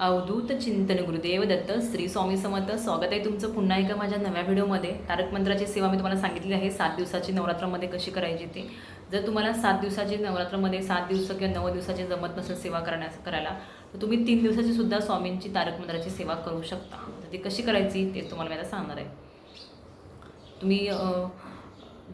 अवधूत चिंतन गुरुदेव दत्त श्री स्वामी समर्थ स्वागत आहे तुमचं पुन्हा एका माझ्या नव्या व्हिडिओमध्ये. तारक मंत्राची सेवा मी तुम्हाला सांगितली आहे सात दिवसाची नवरात्रामध्ये कशी करायची ती. जर तुम्हाला सात दिवसाची नवरात्रामध्ये सात दिवस किंवा नऊ दिवसाची जमत नसेल सेवा करण्यास करायला तर तुम्ही तीन दिवसाची सुद्धा स्वामींची तारक मंत्राची सेवा करू शकता. तर ती कशी करायची ते तुम्हाला मी आता सांगणार आहे. तुम्ही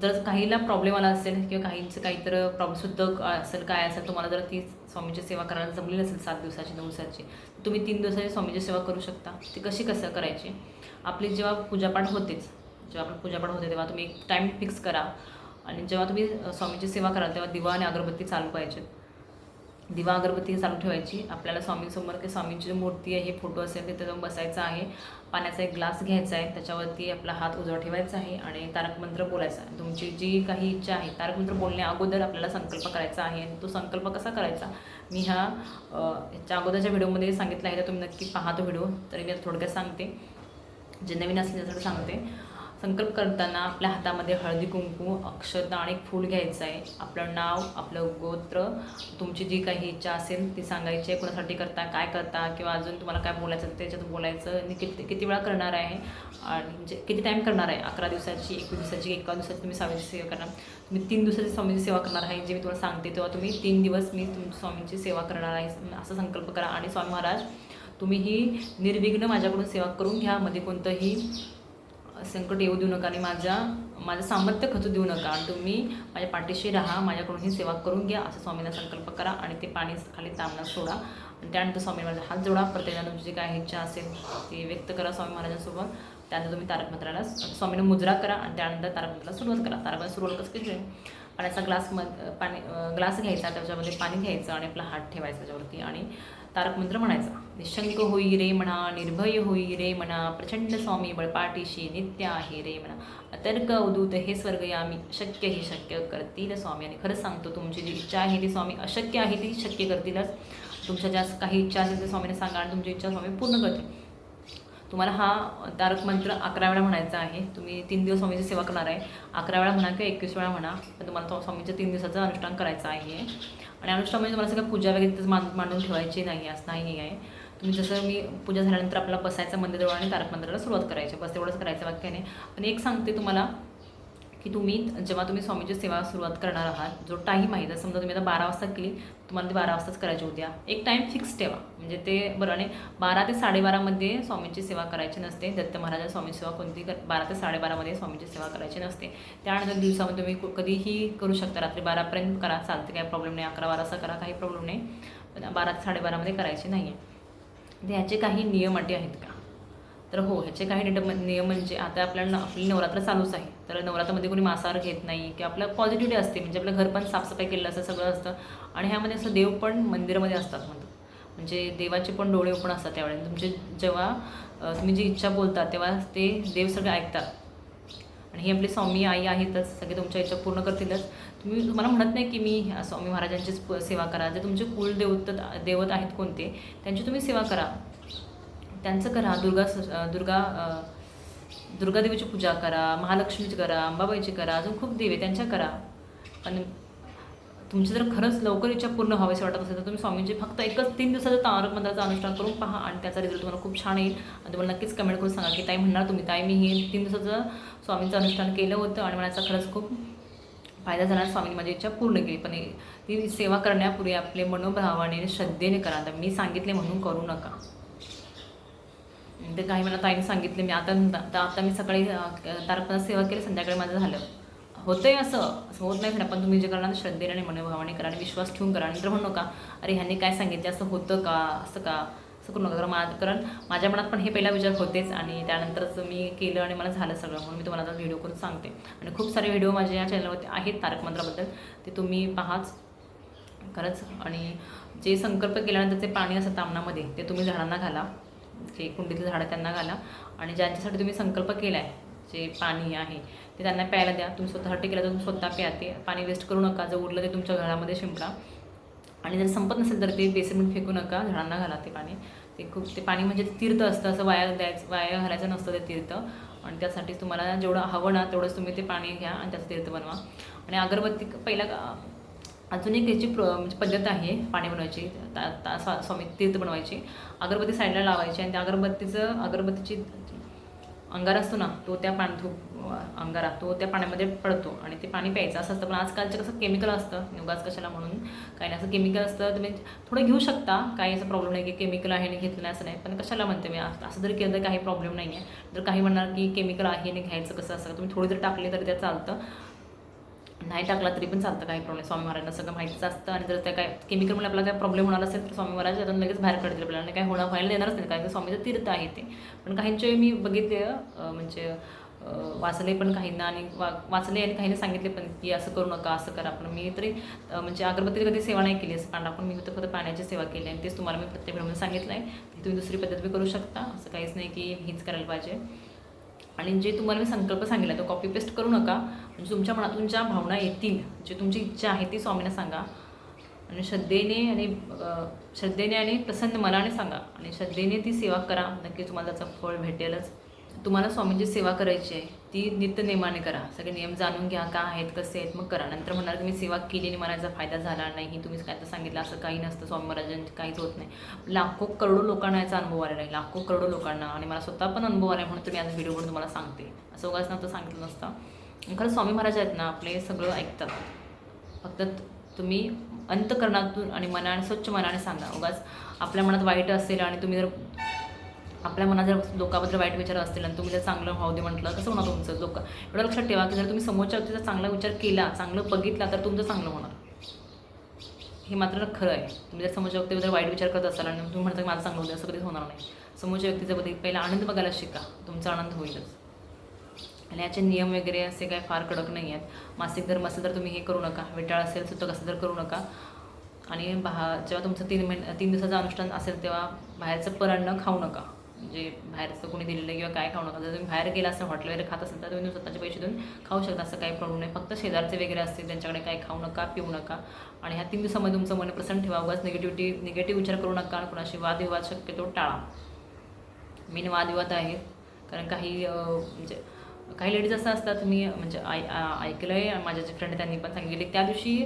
जर काहीला प्रॉब्लेम आला असेल किंवा काहींचं काहीतर प्रॉब्लेमसुद्धा असेल काय असेल तुम्हाला जर ती स्वामीची सेवा करायला जमली नसेल सात दिवसाची नऊ दिवसाची तुम्ही तीन दिवसाची स्वामीची सेवा करू शकता. ती कशी कसं करायची? आपली जेव्हा पूजापाठ होतेच जेव्हा आपण पूजापाठ होते तेव्हा तुम्ही एक टाईम फिक्स करा. आणि जेव्हा तुम्ही स्वामीची सेवा कराल तेव्हा दिवा आणि अगरबत्ती चालू पाहिजेत. दिवा अगरबत्ती चालू ठेवायची. आपल्याला स्वामींसमोर की स्वामींची जी मूर्ती आहे हे फोटो असेल तिथे जाऊन बसायचा आहे. पाण्याचा एक ग्लास घ्यायचा आहे. त्याच्यावरती आपला हात उजवा ठेवायचा आहे आणि तारक मंत्र बोलायचा आहे. तुमची जी काही इच्छा आहे तारकमंत्र बोलण्या अगोदर आपल्याला संकल्प करायचा आहे आणि तो संकल्प कसा करायचा? मी ह्या ह्याच्या अगोदरच्या व्हिडिओमध्ये सांगितलं आहे तर तुम्ही नक्की पाहा तो व्हिडिओ. तरी मी आता थोडक्यात सांगते. जे नवीन असले त्यासाठी सांगते. संकल्प करताना आपल्या हातामध्ये हळदी कुंकू अक्षता आणि फूल घ्यायचं आहे. आपलं नाव आपलं गोत्र तुमची जी काही इच्छा असेल ती सांगायची आहे. कोणासाठी करता काय करता किंवा अजून तुम्हाला काय बोलायचं त्याच्यात बोलायचं आणि किती किती वेळा करणार आहे आणि म्हणजे किती टाईम करणार आहे? अकरा दिवसाची एकवीस दिवसाची एका दिवसाची तुम्ही स्वामीची सेवा करणार. तुम्ही तीन दिवसाची स्वामीची सेवा करणार आहे जे मी तुम्हाला सांगते तेव्हा तुम्ही तीन दिवस मी तुम स्वामींची सेवा करणार आहे. असा संकल्प करा. आणि स्वामी महाराज तुम्ही ही निर्विघ्न माझ्याकडून सेवा करून घ्या. मध्ये कोणतंही संकट येऊ देऊ नका आणि माझ्या माझं सामर्थ्य खचू देऊ नका. आणि तुम्ही माझ्या पाठीशी राहा माझ्याकडून ही सेवा करून घ्या असं स्वामींना संकल्प करा आणि ते पाणी खाली तांबण्यात सोडा. आणि त्यानंतर स्वामी माझा हात जोडा प्रत्येकाला तुमची काय इच्छा असेल ती व्यक्त करा स्वामी महाराजांसोबत. त्यानंतर तुम्ही तारक मंत्राला स्वामीनं मुजरा करा आणि त्यानंतर तारक मंत्राला सुरुवात करा. तारक सुरुवात कसं केली पाण्याचा ग्लास मध पाणी ग्लास घ्यायचा त्याच्यामध्ये पाणी घ्यायचं आणि आपला हात ठेवायचा त्याच्यावरती आणि तारक मंत्र म्हणायचा. निशंक होई रे म्हणा निर्भय होई रे म्हणा प्रचंड स्वामी बळपाटीशी नित्य आहे रे म्हणा अतर्क अवधूत हे स्वर्ग यामी शक्य हे शक्य करतील स्वामी. आणि खरंच सांगतो तुमची जी इच्छा आहे ती स्वामी अशक्य आहे ती शक्य करतीलच. तुमच्या ज्या काही इच्छा असेल ते स्वामीने सांगा आणि तुमची इच्छा स्वामी पूर्ण करतील. तुम्हाला हा तारक मंत्र अकरा वेळा म्हणायचा आहे. तुम्ही तीन दिवस स्वामीची सेवा करणार आहे. अकरा वेळा म्हणा किंवा एकवीस वेळा म्हणा पण तुम्हाला तो स्वामीच्या तीन दिवसाचं अनुष्ठान करायचं आहे. आणि अनुष्ठान म्हणजे तुम्हाला सगळं पूजा वगैरे तिथंच मान मांडून ठेवायची नाही असं नाही आहे. तुम्ही जसं मी पूजा झाल्यानंतर आपल्याला बसायचं मंदिरजवळ आणि तारक मंत्राला सुरुवात करायची. बस तेवढंच करायचं वाक्याने पण एक सांगते तुम्हाला की तुम्ही जेव्हा तुम्ही स्वामीची सेवा सुरुवात करणार आहात जो टाईम आहे जर समजा तुम्ही आता बारा वाजता केली तुम्हाला ते बारा वाजताच करायची होत्या एक टाईम फिक्स ठेवा. म्हणजे ते बरं आणि बारा ते साडेबारामध्ये स्वामीची सेवा करायची नसते. दत्त महाराजा स्वामी सेवा कोणती कर बारा ते साडेबारामध्ये स्वामीची सेवा करायची नसते. त्यानंतर दिवसामध्ये तुम्ही कधीही करू शकता. रात्री बारापर्यंत करा चालते काही प्रॉब्लेम नाही. अकरा बाराचा करा काही प्रॉब्लेम नाही. पण बारा ते साडेबारामध्ये करायची नाही आहे ह्याचे काही नियम अटी आहेत का? तर हो ह्याचे काही नियम नियम म्हणजे आता आपल्याला आपली नवरात्र चालूच आहे. तर नवरात्रामध्ये कोणी मांसाहार घेत नाही किंवा आपलं पॉझिटिव्हिटी असते. म्हणजे आपलं घर पण साफसफाई केलेलं असं सगळं असतं. आणि ह्यामध्ये असं देव पण मंदिरामध्ये असतात म्हणतात म्हणजे देवाचे पण डोळे ओपण असतात त्यावेळेला. तुमचे जेव्हा तुम्ही जी इच्छा बोलता तेव्हा ते देव सगळे ऐकतात. आणि ही आपली स्वामी आई आहेतच सगळे तुमच्या इच्छा पूर्ण करतीलच. तुम्ही तुम्हाला म्हणत नाही की मी स्वामी महाराजांचीच सेवा करा. जे तुमचे कुलदेवत देवत आहेत कोणते त्यांची तुम्ही सेवा करा. त्यांचं करा दुर्गा स- दुर्गा दुर्गादेवीची पूजा करा महालक्ष्मीची करा अंबाबाईची करा अजून खूप देवी आहे त्यांच्या करा. पण तुमची जर खरंच लवकर इच्छा पूर्ण व्हावीशी वाटत असेल तर तुम्ही स्वामींची फक्त एकच तीन दिवसाचं तारक मंत्राचं अनुष्ठान करून पहा आणि त्याचा रिझल्ट तुम्हाला खूप छान येईल. आणि तुम्हाला नक्कीच कमेंट करून सांगा की ताई म्हणणार तुम्ही ताई मी हे तीन दिवसाचं स्वामींचं अनुष्ठान केलं होतं आणि मला याचा खरंच खूप फायदा झाला स्वामींनी माझी इच्छा पूर्ण केली. पण ती सेवा करण्यापूर्वी आपले मनोभावाने श्रद्धेने करा. आता मी सांगितले म्हणून करू नका. ते काही मला ताईने सांगितले. मी आता आता आता मी सकाळी तारकपणा सेवा केली संध्याकाळी माझं झालं. होतंय असं. असं होत नाही पण तुम्ही जे करणार श्रद्धेने आणि मनोभावाने करा आणि विश्वास ठेवून करा. नंतर म्हणू नका. अरे ह्यांनी काय सांगितलं? असं होतं का? असं का? असं करू नका. कारण मा कारण माझ्या मनात पण हे पहिला विचार होतेच आणि त्यानंतरच मी केलं आणि मला झालं सगळं. म्हणून मी तुम्हाला आता व्हिडिओ करून सांगते. आणि खूप सारे व्हिडिओ माझ्या या चॅनलवरती आहेत तारक मंत्राबद्दल. ते तुम्ही पाहाच. खरंच. आणि जे संकल्प केल्यानंतर ते पाणी असं तामणामध्ये ते तुम्ही झाडांना घाला. जे कुंडीतलं झाडं त्यांना घाला. आणि ज्यांच्यासाठी तुम्ही संकल्प केला आहे जे पाणी आहे ते त्यांना प्यायला द्या. तुम्ही स्वतःसाठी केलं तर तुम्ही स्वतः प्या. ते पाणी वेस्ट करू नका. जर उरलं ते तुमच्या घरामध्ये शिंपडा आणि जर संपत नसेल तर ते बेसमेंट फेकू नका. झाडांना घाला ते पाणी. ते खूप ते पाणी म्हणजे तीर्थ असतं. असं वाया द्यायचं वाया घालायचं नसतं ते तीर्थ. आणि त्यासाठी तुम्हाला जेवढं हवं ना तेवढंच तुम्ही ते पाणी घ्या आणि त्याचं तीर्थ बनवा. आणि अगरबत्ती पहिला अजून एक याची प्र म्हणजे पद्धत आहे पाणी बनवायची ता ता स्वा- स्वामी तीर्थ बनवायची. अगरबत्ती साईडला लावायची आणि त्या अगरबत्तीचं अगरबत्तीची अंगार असतो ना तो त्या पाण्यात तो अंगारा तो त्या पाण्यामध्ये पडतो आणि ते पाणी प्यायचं असं असतं. पण आजकालचं कसं केमिकल असतं उगाच कशाला म्हणून. काही नाही असं केमिकल असतं तुम्ही थोडं घेऊ शकता. काही असं प्रॉब्लेम नाही की केमिकल आहे आणि घेतलं नाही असं नाही. पण कशाला म्हणते मी असं असं जरी केलं तर काही प्रॉब्लेम नाही आहे जर काही म्हणणार की केमिकल आहे आणि घ्यायचं कसं असं तुम्ही थोडी जर टाकली तरी ते चालतं. नाही टाकला तरी पण चालतं काही प्रॉब्लेम स्वामी महाराजांना सगळं माहितीच असतं आणि जर त्या काय केमिकलमुळे आपल्याला काय प्रॉब्लेम होणार असेल तर स्वामी महाराज त्यातून लगेच बाहेर काढतील आपल्याला आणि काही होणार व्हायला देणारच नाही कारण की स्वामीचं तीर्थ आहे ते. पण काहींचे मी बघितले म्हणजे वाचले पण काहींना आणि वा वाचले आणि काहींना सांगितले पण की असं करू नका असं करा. पण मी तरी म्हणजे अगरबत्ती कधी सेवा नाही केली असं पांडा पण मी फक्त फक्त पाण्याची सेवा केली आणि तेच तुम्हाला मी प्रत्येक वेळेमध्ये सांगितलं आहे की तुम्ही दुसरी पद्धत बी करू शकता. असं काहीच नाही की हीच करायला पाहिजे. आणि जे तुम्हाला मी संकल्प सांगितला तो कॉपी पेस्ट करू नका. म्हणजे तुमच्या मनातून ज्या भावना येतील जे तुमची इच्छा आहे ती स्वामींना सांगा. आणि श्रद्धेने आणि श्रद्धेने आणि प्रसन्न मनाने सांगा. आणि श्रद्धेने ती सेवा करा. नक्की तुम्हाला त्याचं फळ भेटेलच. तुम्हाला स्वामींची सेवा करायची आहे ती नित्यनेमाने करा. सगळे नियम जाणून घ्या का आहेत कसे आहेत मग करा. नंतर म्हणाल की मी सेवा केली आणि मला याचा फायदा झाला नाही तुम्ही काय तर सांगितलं असं काही नसतं स्वामी महाराजांचं काहीच होत नाही. लाखो करोडो लोकांना याचा अनुभव आलेला आहे लाखो करोडो लोकांना. आणि मला स्वतः पण अनुभव आला आहे म्हणून तुम्ही आज व्हिडिओवरून तुम्हाला सांगते. असं उगाच नव्हतं सांगितलं नसतं. खरं स्वामी महाराज आहेत ना आपले सगळं ऐकतात. फक्त तुम्ही अंतकरणातून आणि मनाने स्वच्छ मनाने सांगा. उगाच आपल्या मनात वाईट असेल आणि तुम्ही जर आपल्या मनात जर लोकांबद्दल वाईट विचार असतील आणि तुम्ही जर चांगलं भाव दे म्हटलं कसं होणार तुमचं लोक? एवढं लक्षात ठेवा की जर तुम्ही समोरच्या व्यक्तीचा चांगला विचार केला चांगलं बघितला तर तुमचं चांगलं होणार. हे मात्र खरं आहे. तुम्ही जर समोरच्या व्यक्तीबद्दल वाईट विचार करत असाल आणि तुम्ही म्हणता की माझं चांगलं होतं असं कधीच होणार नाही. समोरच्या व्यक्तीच्या बद्दल पहिला आनंद बघायला शिका. तुमचा आनंद होईलच. आणि याचे नियम वगैरे असे काय फार कडक नाही आहेत. मासिक धर्म असेल तर तुम्ही हे करू नका. वेटाळ असेल सुतक असेल तर करू नका. आणि बहा जेव्हा तुमचं तीन महिने तीन दिवसाचं अनुष्ठान असेल तेव्हा बाहेरचं परान्न खाऊ नका. म्हणजे बाहेरचं कोणी दिलेलं किंवा काय खाऊ नका. जर तुम्ही बाहेर गेला असं हॉटेल वगैरे खात असेल तर तुम्ही स्वतःचे पैसे देऊन खाऊ शकता. असं काही प्रॉब्लेम नाही. फक्त शेजारचे वगैरे असतील त्यांच्याकडे काय खाऊ नका पिऊ नका. आणि ह्या तीन दिवसामध्ये तुमचं मन प्रसन्न ठेवा. उगाच निगेटिव्हिटी निगेटिव्ह विचार करू नका आणि कोणाशी वादविवाद शक्यतो टाळा. मेन वादविवाद आहेत. कारण काही म्हणजे काही लेडीज असं असतात मी म्हणजे आय ऐकलं आहे माझ्या जे फ्रेंड त्यांनी पण सांगितले. त्या दिवशी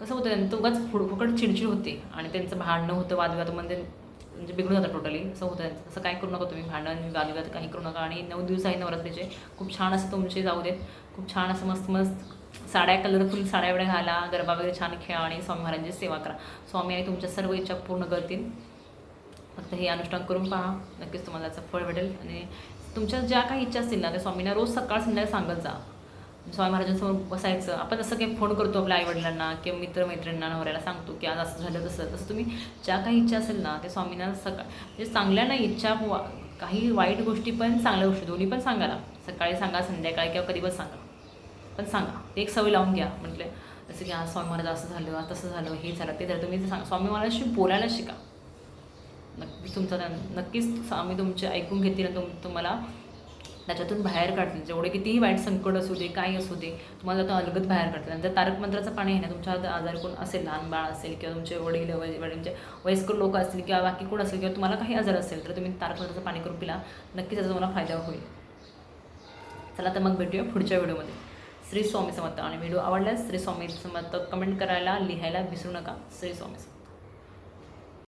कसं होतं त्यांचं उगाच फुडफुकट चिडचिड होते. आणि त्यांचं भांडणं होतं वादविवादामध्ये म्हणजे म्हणजे बिघडून जातं टोटली असं होतं असं काय करू नका तुम्ही. भांडण वादविवाद काही करू नका. आणि नऊ दिवस आहे नवरात्रीचे खूप छान असं तुमचे जाऊ देत. खूप छान असं मस्त मस्त साड्या कलरफुल साड्या एवढ्या घाला. गरबा वगैरे छान खेळा आणि स्वामी महाराजांची सेवा करा. स्वामी आणि तुमच्या सर्व इच्छा पूर्ण करतील. फक्त हे अनुष्ठान करून पहा. नक्कीच तुम्हाला त्याचं फळ भेटेल. आणि तुमच्या ज्या काही इच्छा असतील ना त्या स्वामींना रोज सकाळ संध्याकाळी सांगत जा. स्वामी महाराजांसमोर बसायचं. आपण जसं काही फोन करतो आपल्या आईवडिलांना किंवा मित्रमैत्रिणींना नवऱ्याला सांगतो की आज असं झालं तसं. तसं तुम्ही ज्या काही इच्छा असेल ना ते स्वामींना सकाळ म्हणजे चांगल्या ना इच्छा वा काही वाईट गोष्टी पण चांगल्या गोष्टी दोन्ही पण सांगायला सकाळी सांगा संध्याकाळी किंवा कधी पण सांगा. पण सांगा. ते एक सवय लावून घ्या. म्हटलं जसं की आज स्वामी महाराज असं झालं आज तसं झालं हे झालं ते झालं. तुम्ही सांगा स्वामी महाराजांशी बोलायला शिका. नक्कीच तुमचा त्या- नक्कीच स्वामी तुमचे ऐकून घेतील तुम तुम्हाला त्याच्यातून बाहेर काढतील. जेवढे कितीही वाईट संकट असू दे काही असू दे तुम्हाला तो अलगत बाहेर काढतील. आणि जर तारक मंत्राचं पाणी आहे ना तुमच्या आजार कोण असेल लहान बाळ असेल किंवा तुमचे वडील वय- वडीलचे वयस्कर लोक असतील किंवा बाकी कोण असेल किंवा तुम्हाला काही आजार असेल तर तुम्ही तारक मंत्राचं पाणी करून पिला. नक्कीच त्याचा तुम्हाला फायदा होईल. चला तर मग भेटूया पुढच्या व्हिडिओमध्ये. श्री स्वामी समर्थ. आणि व्हिडिओ आवडल्यास श्री स्वामी समर्थ कमेंट करायला लिहायला विसरू नका. श्री स्वामी समर्थ.